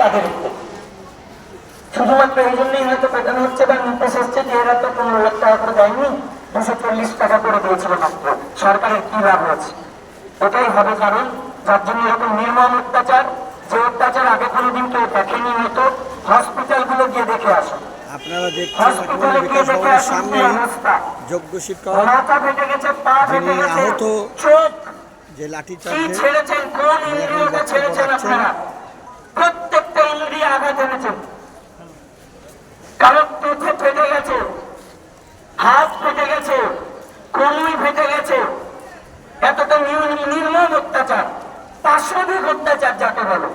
তাদের শুধুমাত্র এই জন্যই হয়তো পেটানো হচ্ছে বা নির্দেশ এসছে যে এরা তো পনেরো লাখ টাকা করে দেয়নি দুশো চল্লিশ টাকা করে দিয়েছিল মাত্র। সরকারের কি লাভ হয়েছে? ওটাই হবে কারণ যার জন্য এরকম নির্মম অত্যাচার যে অত্যাচার আগে কোনোদিন কেউ দেখেনি হয়তো হসপিটালগুলো গিয়ে দেখে আসো আপনারা দেখছেন হসপিটালে আসুন সামনে যোগ্য শিক্ষক যিনি আহত যে লাঠি চার্জে ছেড়েছেন? কোন ইন্দ্রিয়টা ছেড়েছেন আপনারা? ইন্দ্রিয় আঘাত এনেছেন কারও পেটে ফেটে গেছে হাত ফেটে গেছে কনুই ফেটে গেছে। এতটা নির্মম অত্যাচার পাশবিক অত্যাচার যাকে বলো।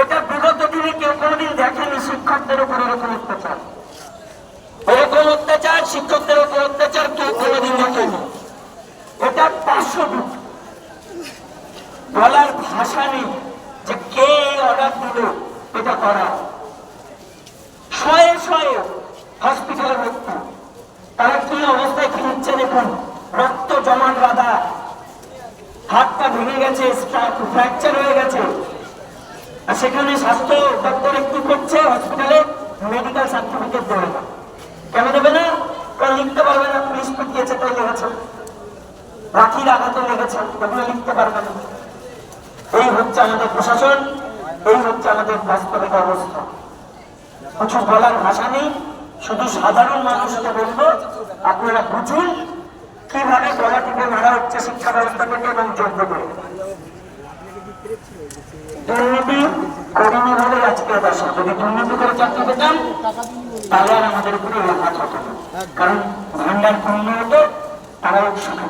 এটা বিগত দিনে কেউ কোনোদিন দেখেনি শিক্ষকদের উপর এরকম অত্যাচার। এরকম অত্যাচার, শিক্ষকদের উপর অত্যাচার কেউ কোনোদিন দেখেনি। এটা পাশবিক বলার ভাষা নেই যে কে অর্ডার দিল এটা করা শয়ে শয়ে তারা কি অবস্থায় দেখুন? রক্ত জমান বাঁধা। ভেঙে গেছে ফ্র্যাকচার হয়ে গেছে। আর সেখানে স্বাস্থ্য দপ্তর একটু করছে, হসপিটালে মেডিকেল সার্টিফিকেট দেবে না। কেন দেবে না? কারণ লিখতে পারবে না, পুলিশ পিটিয়েছে তাই লেগেছে রাখির আঘাতে লেগেছে লিখতে পারবে না। এই হচ্ছে আমাদের প্রশাসন। এই হচ্ছে আমাদের বাস্তবিক অবস্থা কিছু বলার ভাষা নেই, শুধু সাধারণ মানুষকে বলব, আপনারা বুঝুন কীভাবে গলা টিপে মারা হচ্ছে শিক্ষা ব্যবস্থা থেকে এবং যোগ্য করে দুর্নীতি করিনি বলে আজকে দশা। যদি দুর্নীতি করে চাকরি পেতাম, তাহলে আর আমাদের উপরে আঘাত হতো না। কারণ ভান্ডার পূর্ণ হতো, তারাও সুখে